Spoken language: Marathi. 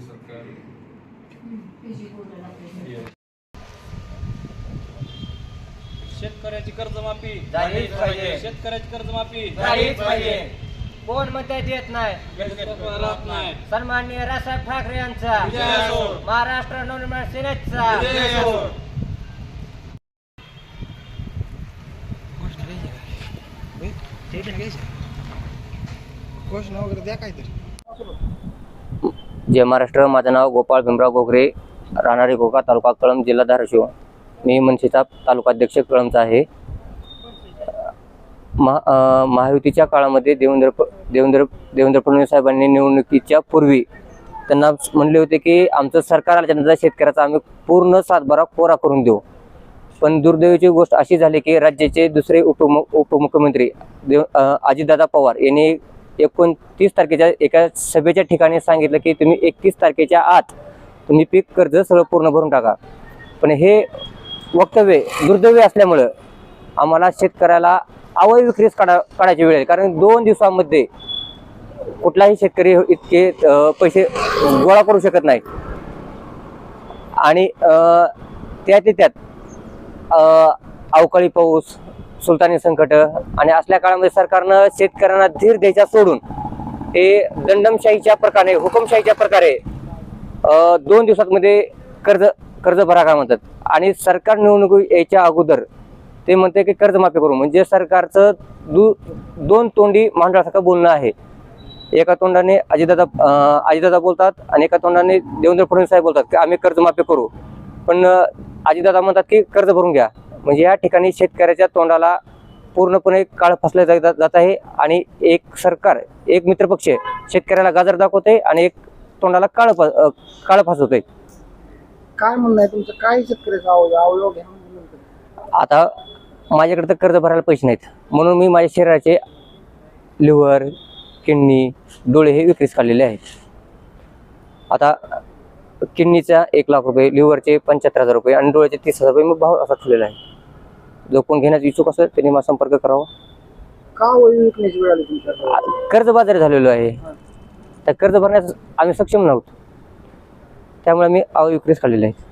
सरकार शेतकऱ्याची कर्जमाफी झालीच पाहिजे. शेतकऱ्याची कर्जमाफी झालीच पाहिजे. कोण मत देत नाही? सन्माननीय राजसाहेब ठाकरे यांचा. महाराष्ट्र नवनिर्माण सेनेचा. घोषणा वगैरे द्या काहीतरी. जय महाराष्ट्र माझं नाव गोपाळ भीमराव गोगरे राहणारे गोका तालुका कळंब जिल्हा धाराशिव. मी मनसेचा तालुकाध्यक्ष कळंबचा आहे. महा महायुतीच्या काळामध्ये देवेंद्र देवेंद्र देवेंद्र फडणवीस साहेबांनी निवडणुकीच्या पूर्वी त्यांना म्हणले होते की आमचं सरकार आल्याच्यानंतर शेतकऱ्याचा आम्ही पूर्ण सातबारा कोरा करून देऊ. पण दुर्दैवाची गोष्ट अशी झाली की राज्याचे दुसरे उपमु उपमुख्यमंत्री देव अजितदादा पवार यांनी एकोणतीस तारखेच्या एका सभेच्या ठिकाणी सांगितलं की तुम्ही एकतीस तारखेच्या आत तुम्ही पीक कर्ज सगळं पूर्ण भरून टाका. पण हे वक्तव्य दुर्दैवी असल्यामुळं आम्हाला शेतकऱ्याला अवय विक्रीस काढा काढायची वेळ आहे. कारण दोन दिवसामध्ये कुठलाही शेतकरी इतके पैसे गोळा करू शकत नाही. आणि त्यात त्यात अवकाळी पाऊस सुलतानी संकट आणि असल्या काळामध्ये सरकारनं शेतकऱ्यांना धीर द्यायचा सोडून ते दंडमशाहीच्या प्रकारे हुकुमशाहीच्या प्रकारे दोन दिवसांमध्ये कर्ज कर्ज भरा का म्हणतात. आणि सरकार निवडणूक यायच्या अगोदर ते म्हणते की कर्जमाफी करू. म्हणजे सरकारचं दु दोन तोंडी मांडळासारखं बोलणं आहे. एका तोंडाने अजितदादा अजितदादा बोलतात आणि एका तोंडाने देवेंद्र फडणवीस साहेब बोलतात की आम्ही कर्जमाफी करू. पण अजितदादा म्हणतात की कर्ज भरून घ्या. म्हणजे या ठिकाणी शेतकऱ्याच्या तोंडाला पूर्णपणे काळ फसले जात जात आहे आणि एक सरकार एक मित्रपक्ष शेतकऱ्याला गाजर दाखवते आणि एक तोंडाला काळ काळ फसवतोय. काय म्हणणं आहे तुमचं? काय शेतकऱ्याचा आता माझ्याकडे तर कर्ज भरायला पैसे नाहीत. म्हणून मी माझ्या शरीराचे लिव्हर किडनी डोळे हे विक्रीस काढलेले आहेत. आता किडनीचा एक लाख रुपये लिव्हरचे पंच्याहत्तर हजार रुपये आणि डोळ्याचे तीस हजार रुपये मी भाव असा ठेवलेला आहे. जो कोण घेण्याचा इच्छुक असेल त्यांनी मला संपर्क करावा. का अवयव विकण्याची वेळ आली तुमच्या आ- कर्जबाजारी झालेलो आहे. त्या कर्ज भरण्यास आम्ही सक्षम नव्हतो. त्यामुळे मी अवविक्रीस काढलेले आहेत.